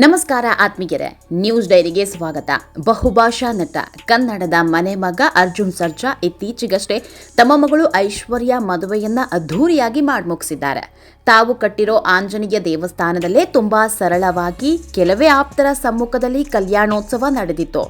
ನಮಸ್ಕಾರ ಆತ್ಮೀಯರೇ, ನ್ಯೂಸ್ ಡೈರಿಗೆ ಸ್ವಾಗತ. ಬಹುಭಾಷಾ ನಟ, ಕನ್ನಡದ ಮನೆ ಮಗ ಅರ್ಜುನ್ ಸರ್ಜಾ ಇತ್ತೀಚೆಗಷ್ಟೇ ತಮ್ಮ ಮಗಳು ಐಶ್ವರ್ಯ ಮದುವೆಯನ್ನ ಅದ್ಧೂರಿಯಾಗಿ ಮಾಡ್ಮುಗಿಸಿದ್ದಾರೆ. ತಾವು ಕಟ್ಟಿರೋ ಆಂಜನೇಯ ದೇವಸ್ಥಾನದಲ್ಲೇ ತುಂಬಾ ಸರಳವಾಗಿ ಕೆಲವೇ ಆಪ್ತರ ಸಮ್ಮುಖದಲ್ಲಿ ಕಲ್ಯಾಣೋತ್ಸವ ನಡೆದಿತ್ತು.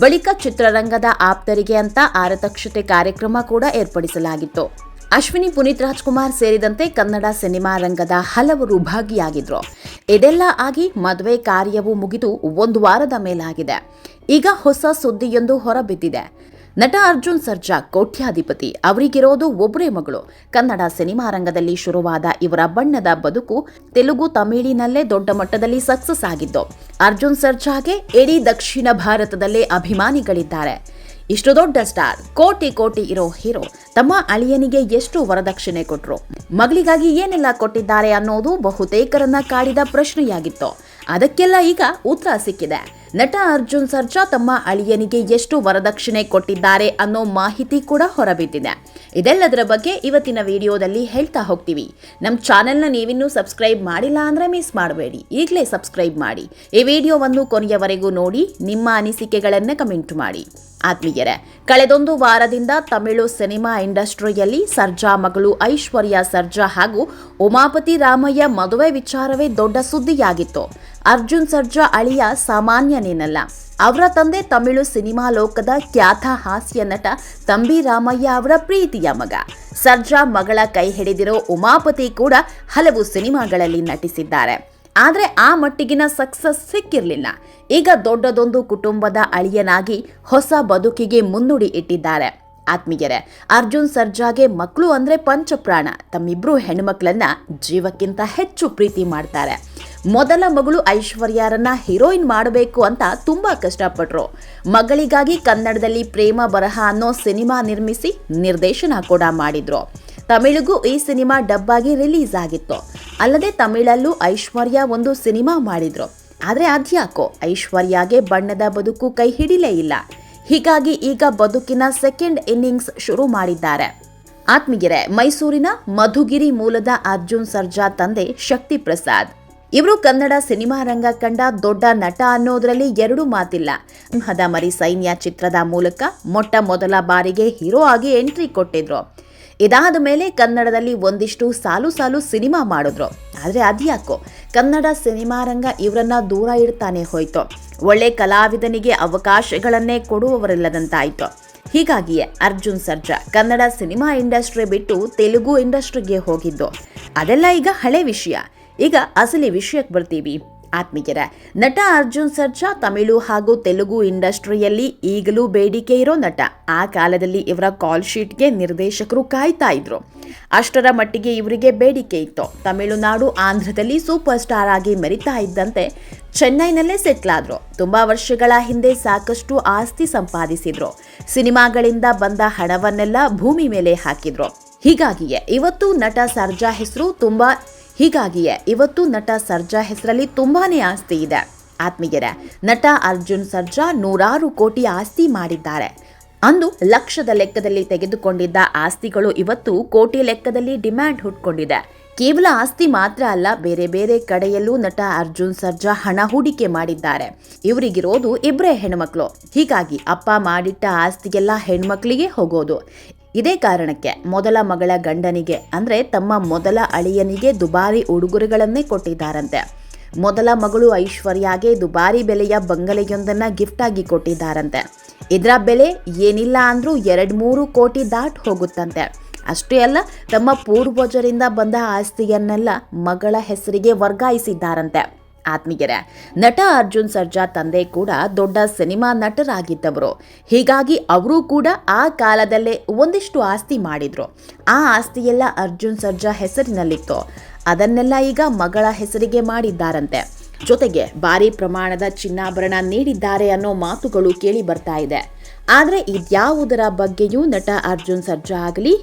ಬಳಿಕ ಚಿತ್ರರಂಗದ ಆಪ್ತರಿಗೆ ಅಂತ ಆರತಕ್ಷತೆ ಕಾರ್ಯಕ್ರಮ ಕೂಡ ಏರ್ಪಡಿಸಲಾಗಿತ್ತು. ಅಶ್ವಿನಿ ಪುನೀತ್ ರಾಜ್ಕುಮಾರ್ ಸೇರಿದಂತೆ ಕನ್ನಡ ಸಿನಿಮಾ ರಂಗದ ಹಲವರು ಭಾಗಿಯಾಗಿದ್ರು. ಇದೆಲ್ಲ ಆಗಿ ಮದುವೆ ಕಾರ್ಯವು ಮುಗಿದು ಒಂದು ವಾರದ ಮೇಲಾಗಿದೆ. ಈಗ ಹೊಸ ಸುದ್ದಿಯೊಂದು ಹೊರಬಿದ್ದಿದೆ. ನಟ ಅರ್ಜುನ್ ಸರ್ಜಾ ಕೋಟ್ಯಾಧಿಪತಿ. ಅವರಿಗಿರೋದು ಒಬ್ಬರೇ ಮಗಳು. ಕನ್ನಡ ಸಿನಿಮಾ ರಂಗದಲ್ಲಿ ಶುರುವಾದ ಇವರ ಬಣ್ಣದ ಬದುಕು ತೆಲುಗು, ತಮಿಳಿನಲ್ಲೇ ದೊಡ್ಡ ಮಟ್ಟದಲ್ಲಿ ಸಕ್ಸಸ್ ಆಗಿದ್ದು, ಅರ್ಜುನ್ ಸರ್ಜಾಗೆ ಇಡೀ ದಕ್ಷಿಣ ಭಾರತದಲ್ಲೇ ಅಭಿಮಾನಿಗಳಿದ್ದಾರೆ. ಇಷ್ಟು ದೊಡ್ಡ ಸ್ಟಾರ್, ಕೋಟಿ ಕೋಟಿ ಇರೋ ಹೀರೋ ತಮ್ಮ ಅಳಿಯನಿಗೆ ಎಷ್ಟು ವರದಕ್ಷಿಣೆ ಕೊಟ್ರು? ಮಗಳಿಗಾಗಿ ಏನೆಲ್ಲ ಕೊಟ್ಟಿದ್ದಾರೆ ಅನ್ನೋದು ಬಹುತೇಕರನ್ನ ಕಾಡಿದ ಪ್ರಶ್ನೆಯಾಗಿತ್ತು. ಅದಕ್ಕೆಲ್ಲ ಈಗ ಉತ್ತರ ಸಿಕ್ಕಿದೆ. ನಟ ಅರ್ಜುನ್ ಸರ್ಜಾ ತಮ್ಮ ಅಳಿಯನಿಗೆ ಎಷ್ಟು ವರದಕ್ಷಿಣೆ ಕೊಟ್ಟಿದ್ದಾರೆ ಅನ್ನೋ ಮಾಹಿತಿ ಕೂಡ ಹೊರಬಿದ್ದಿದೆ. ಇದೆಲ್ಲದರ ಬಗ್ಗೆ ಇವತ್ತಿನ ವಿಡಿಯೋದಲ್ಲಿ ಹೇಳ್ತಾ ಹೋಗ್ತೀವಿ. ನಮ್ಮ ಚಾನೆಲ್ನ ನೀವಿನ್ನೂ ಸಬ್ಸ್ಕ್ರೈಬ್ ಮಾಡಿಲ್ಲ ಅಂದ್ರೆ ಮಿಸ್ ಮಾಡಬೇಡಿ. ಈಗಲೇ ಸಬ್ಸ್ಕ್ರೈಬ್ ಮಾಡಿ. ಈ ವಿಡಿಯೋವನ್ನು ಕೊನೆಯವರೆಗೂ ನೋಡಿ, ನಿಮ್ಮ ಅನಿಸಿಕೆಗಳನ್ನು ಕಮೆಂಟ್ ಮಾಡಿ. ಆತ್ಮೀಯರೇ, ಕಳೆದೊಂದು ವಾರದಿಂದ ತಮಿಳು ಸಿನಿಮಾ ಇಂಡಸ್ಟ್ರಿಯಲ್ಲಿ ಸರ್ಜಾ ಮಗಳು ಐಶ್ವರ್ಯ ಸರ್ಜಾ ಹಾಗೂ ಉಮಾಪತಿ ರಾಮಯ್ಯ ಮದುವೆ ವಿಚಾರವೇ ದೊಡ್ಡ ಸುದ್ದಿಯಾಗಿತ್ತು. ಅರ್ಜುನ್ ಸರ್ಜಾ ಅಳಿಯ ಸಾಮಾನ್ಯನೇನಲ್ಲ. ಅವರ ತಂದೆ ತಮಿಳು ಸಿನಿಮಾ ಲೋಕದ ಖ್ಯಾತ ಹಾಸ್ಯ ನಟ ತಂಬಿ ರಾಮಯ್ಯ ಅವರ ಪ್ರೀತಿಯ ಮಗ. ಸರ್ಜಾ ಮಗಳ ಕೈ ಹಿಡಿದಿರೋ ಉಮಾಪತಿ ಕೂಡ ಹಲವು ಸಿನಿಮಾಗಳಲ್ಲಿ ನಟಿಸಿದ್ದಾರೆ. ಆದರೆ ಆ ಮಟ್ಟಿಗಿನ ಸಕ್ಸಸ್ ಸಿಕ್ಕಿರಲಿಲ್ಲ. ಈಗ ದೊಡ್ಡದೊಂದು ಕುಟುಂಬದ ಅಳಿಯನಾಗಿ ಹೊಸ ಬದುಕಿಗೆ ಮುನ್ನುಡಿ ಇಟ್ಟಿದ್ದಾರೆ. ಆತ್ಮೀಯರೇ, ಅರ್ಜುನ್ ಸರ್ಜಾಗೆ ಮಕ್ಕಳು ಅಂದರೆ ಪಂಚಪ್ರಾಣ. ತಮ್ಮಿಬ್ಬರು ಹೆಣ್ಮಕ್ಳನ್ನ ಜೀವಕ್ಕಿಂತ ಹೆಚ್ಚು ಪ್ರೀತಿ ಮಾಡ್ತಾರೆ. ಮೊದಲ ಮಗಳು ಐಶ್ವರ್ಯಾರನ್ನ ಹೀರೋಯಿನ್ ಮಾಡಬೇಕು ಅಂತ ತುಂಬಾ ಕಷ್ಟಪಟ್ರು. ಮಗಳಿಗಾಗಿ ಕನ್ನಡದಲ್ಲಿ ಪ್ರೇಮ ಬರಹ ಅನ್ನೋ ಸಿನಿಮಾ ನಿರ್ಮಿಸಿ ನಿರ್ದೇಶನ ಕೂಡ ಮಾಡಿದ್ರು. ತಮಿಳಿಗೂ ಈ ಸಿನಿಮಾ ಡಬ್ಬಾಗಿ ರಿಲೀಸ್ ಆಗಿತ್ತು. ಅಲ್ಲದೆ ತಮಿಳಲ್ಲೂ ಐಶ್ವರ್ಯ ಒಂದು ಸಿನಿಮಾ ಮಾಡಿದ್ರು. ಆದರೆ ಅದ್ಯಾಕೋ? ಐಶ್ವರ್ಯಾಗೆ ಬಣ್ಣದ ಬದುಕು ಕೈ ಹಿಡಿಲೇ ಇಲ್ಲ. ಹೀಗಾಗಿ ಈಗ ಬದುಕಿನ ಸೆಕೆಂಡ್ ಇನ್ನಿಂಗ್ಸ್ ಶುರು ಮಾಡಿದ್ದಾರೆ. ಆತ್ಮೀಯರೇ, ಮೈಸೂರಿನ ಮಧುಗಿರಿ ಮೂಲದ ಅರ್ಜುನ್ ಸರ್ಜಾ ತಂದೆ ಶಕ್ತಿ ಪ್ರಸಾದ್. ಇವರು ಕನ್ನಡ ಸಿನಿಮಾ ರಂಗ ಕಂಡ ದೊಡ್ಡ ನಟ ಅನ್ನೋದರಲ್ಲಿ ಎರಡು ಮಾತಿಲ್ಲ. ಮರಿ ಸೈನ್ಯ ಚಿತ್ರದ ಮೂಲಕ ಮೊಟ್ಟ ಮೊದಲ ಬಾರಿಗೆ ಹೀರೋ ಆಗಿ ಎಂಟ್ರಿ ಕೊಟ್ಟಿದ್ರು. ಇದಾದ ಮೇಲೆ ಕನ್ನಡದಲ್ಲಿ ಒಂದಿಷ್ಟು ಸಾಲು ಸಾಲು ಸಿನಿಮಾ ಮಾಡಿದ್ರು. ಆದರೆ ಅದ್ಯಾಕೋ? ಕನ್ನಡ ಸಿನಿಮಾ ರಂಗ ಇವರನ್ನ ದೂರ ಇಡ್ತಾನೆ ಹೋಯ್ತು. ಒಳ್ಳೆ ಕಲಾವಿದನಿಗೆ ಅವಕಾಶಗಳನ್ನೇ ಕೊಡುವವರಿಲ್ಲದಂತಾಯಿತು. ಹೀಗಾಗಿಯೇ ಅರ್ಜುನ್ ಸರ್ಜಾ ಕನ್ನಡ ಸಿನಿಮಾ ಇಂಡಸ್ಟ್ರಿ ಬಿಟ್ಟು ತೆಲುಗು ಇಂಡಸ್ಟ್ರಿಗೆ ಹೋಗಿದ್ದು. ಅದೆಲ್ಲ ಈಗ ಹಳೆ ವಿಷಯ. ಈಗ ಅಸಲಿ ವಿಷಯಕ್ಕೆ ಬರ್ತೀವಿ. ಆತ್ಮೀಯರ ನಟ ಅರ್ಜುನ್ ಸರ್ಜಾ ತಮಿಳು ಹಾಗೂ ತೆಲುಗು ಇಂಡಸ್ಟ್ರಿಯಲ್ಲಿ ಈಗಲೂ ಬೇಡಿಕೆ ಇರೋ ನಟ. ಆ ಕಾಲದಲ್ಲಿ ಇವರ ಕಾಲ್ ಶೀಟ್ಗೆ ನಿರ್ದೇಶಕರು ಕಾಯ್ತಾ ಇದ್ರು. ಅಷ್ಟರ ಮಟ್ಟಿಗೆ ಇವರಿಗೆ ಬೇಡಿಕೆ ಇತ್ತು. ತಮಿಳುನಾಡು ಆಂಧ್ರದಲ್ಲಿ ಸೂಪರ್ ಸ್ಟಾರ್ ಆಗಿ ಮೆರಿತಾ ಇದ್ದಂತೆ ಚೆನ್ನೈನಲ್ಲೇ ಸೆಟ್ಲ್ ಆದ್ರು. ತುಂಬಾ ವರ್ಷಗಳ ಹಿಂದೆ ಸಾಕಷ್ಟು ಆಸ್ತಿ ಸಂಪಾದಿಸಿದ್ರು. ಸಿನಿಮಾಗಳಿಂದ ಬಂದ ಹಣವನ್ನೆಲ್ಲ ಭೂಮಿ ಮೇಲೆ ಹಾಕಿದ್ರು. ಹೀಗಾಗಿಯೇ ಇವತ್ತು ನಟ ಸರ್ಜಾ ಹೆಸರು ತುಂಬಾ ಹೀಗಾಗಿಯೇ ಇವತ್ತು ನಟ ಸರ್ಜಾ ಹೆಸರಲ್ಲಿ ತುಂಬಾನೇ ಆಸ್ತಿ ಇದೆ. ಆತ್ಮೀಯರೇ, ನಟ ಅರ್ಜುನ್ ಸರ್ಜಾ ನೂರಾರು ಕೋಟಿ ಆಸ್ತಿ ಮಾಡಿದ್ದಾರೆ. ಅಂದು ಲಕ್ಷದ ಲೆಕ್ಕದಲ್ಲಿ ತೆಗೆದುಕೊಂಡಿದ್ದ ಆಸ್ತಿಗಳು ಇವತ್ತು ಕೋಟಿ ಲೆಕ್ಕದಲ್ಲಿ ಡಿಮ್ಯಾಂಡ್ ಹುಟ್ಕೊಂಡಿದೆ. ಕೇವಲ ಆಸ್ತಿ ಮಾತ್ರ ಅಲ್ಲ, ಬೇರೆ ಬೇರೆ ಕಡೆಯಲ್ಲೂ ನಟ ಅರ್ಜುನ್ ಸರ್ಜಾ ಹಣ ಹೂಡಿಕೆ ಮಾಡಿದ್ದಾರೆ. ಇವರಿಗಿರೋದು ಇಬ್ಬರೇ ಹೆಣ್ಮಕ್ಳು. ಹೀಗಾಗಿ ಅಪ್ಪ ಮಾಡಿಟ್ಟ ಆಸ್ತಿಗೆಲ್ಲ ಹೆಣ್ಮಕ್ಳಿಗೆ ಹೋಗೋದು. ಇದೇ ಕಾರಣಕ್ಕೆ ಮೊದಲ ಮಗಳ ಗಂಡನಿಗೆ, ಅಂದರೆ ತಮ್ಮ ಮೊದಲ ಅಳಿಯನಿಗೆ ದುಬಾರಿ ಉಡುಗೊರೆಗಳನ್ನೇ ಕೊಟ್ಟಿದ್ದಾರಂತೆ. ಮೊದಲ ಮಗಳು ಐಶ್ವರ್ಯಾಗೆ ದುಬಾರಿ ಬೆಲೆಯ ಬಂಗಲೆಯೊಂದನ್ನು ಗಿಫ್ಟ್ ಆಗಿ ಕೊಟ್ಟಿದ್ದಾರಂತೆ. ಇದರ ಬೆಲೆ ಏನಿಲ್ಲ ಅಂದರೂ ಎರಡು ಮೂರು ಕೋಟಿ ದಾಟ್ ಹೋಗುತ್ತಂತೆ. ಅಷ್ಟೇ ಅಲ್ಲ, ತಮ್ಮ ಪೂರ್ವಜರಿಂದ ಬಂದ ಆಸ್ತಿಯನ್ನೆಲ್ಲ ಮಗಳ ಹೆಸರಿಗೆ ವರ್ಗಾಯಿಸಿದ್ದಾರಂತೆ. ಆತ್ಮೀಯರೇ, ನಟ ಅರ್ಜುನ್ ಸರ್ಜಾ ತಂದೆ ಕೂಡ ದೊಡ್ಡ ಸಿನಿಮಾ ನಟರಾಗಿದ್ದವರು. ಹೀಗಾಗಿ ಅವರು ಕೂಡ ಆ ಕಾಲದಲ್ಲೇ ಒಂದಿಷ್ಟು ಆಸ್ತಿ ಮಾಡಿದ್ರು. ಆ ಆಸ್ತಿಯೆಲ್ಲ ಅರ್ಜುನ್ ಸರ್ಜಾ ಹೆಸರಿನಲ್ಲಿತ್ತು. ಅದನ್ನೆಲ್ಲ ಈಗ ಮಗಳ ಹೆಸರಿಗೆ ಮಾಡಿದ್ದಾರಂತೆ. ಜೊತೆಗೆ ಭಾರಿ ಪ್ರಮಾಣದ ಚಿನ್ನಾಭರಣ ನೀಡಿದ್ದಾರೆ ಅನ್ನೋ ಮಾತುಗಳು ಕೇಳಿ ಬರ್ತಾ ಇದೆ. ಆದರೆ ಇದ್ಯಾವುದರ ಬಗ್ಗೆಯೂ ನಟ ಅರ್ಜುನ್ ಸರ್ಜಾ ಆಗಲಿ,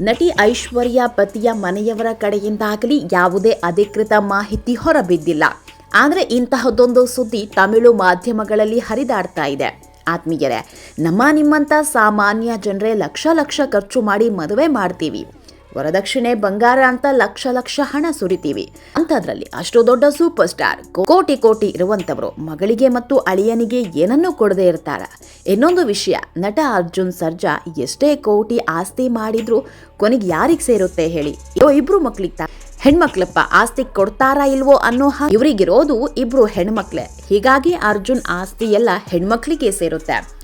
ನಟಿ ಐಶ್ವರ್ಯ ಪತಿಯ ಮನೆಯವರ ಕಡೆಯಿಂದಾಗಲಿ ಯಾವುದೇ ಅಧಿಕೃತ ಮಾಹಿತಿ ಹೊರಬಿದ್ದಿಲ್ಲ. ಆದರೆ ಇಂತಹದ್ದೊಂದು ಸುದ್ದಿ ತಮಿಳು ಮಾಧ್ಯಮಗಳಲ್ಲಿ ಹರಿದಾಡ್ತಾ ಇದೆ. ಆತ್ಮೀಯರೇ, ನಮ್ಮ ನಿಮ್ಮಂಥ ಸಾಮಾನ್ಯ ಜನರೇ ಲಕ್ಷ ಲಕ್ಷ ಖರ್ಚು ಮಾಡಿ ಮದುವೆ ಮಾಡ್ತೀವಿ. ವರದಕ್ಷಿಣೆ, ಬಂಗಾರ ಅಂತ ಲಕ್ಷ ಲಕ್ಷ ಹಣ ಸುರಿತೀವಿ. ಅಂಥದ್ರಲ್ಲಿ ಅಷ್ಟು ದೊಡ್ಡ ಸೂಪರ್ ಸ್ಟಾರ್ ಕೋಟಿ ಕೋಟಿ ಇರುವಂತವರು ಮಗಳಿಗೆ ಮತ್ತು ಅಳಿಯನಿಗೆ ಏನನ್ನೂ ಕೊಡದೇ ಇರ್ತಾರ. ಇನ್ನೊಂದು ವಿಷಯ, ನಟ ಅರ್ಜುನ್ ಸರ್ಜಾ ಎಷ್ಟೇ ಕೋಟಿ ಆಸ್ತಿ ಮಾಡಿದ್ರು ಕೊನೆಗೆ ಯಾರಿಗೆ ಸೇರುತ್ತೆ ಹೇಳಿ? ಇಬ್ರು ಮಕ್ಳಿಗೆ ಹೆಣ್ಮಕ್ಳಪ್ಪ ಆಸ್ತಿ ಕೊಡ್ತಾರಾ ಇಲ್ವೋ ಅನ್ನೋ ಇವರಿಗಿರೋದು ಇಬ್ರು ಹೆಣ್ಮಕ್ಳೆ. ಹೀಗಾಗಿ ಅರ್ಜುನ್ ಆಸ್ತಿ ಎಲ್ಲ ಹೆಣ್ಮಕ್ಳಿಗೆ ಸೇರುತ್ತೆ.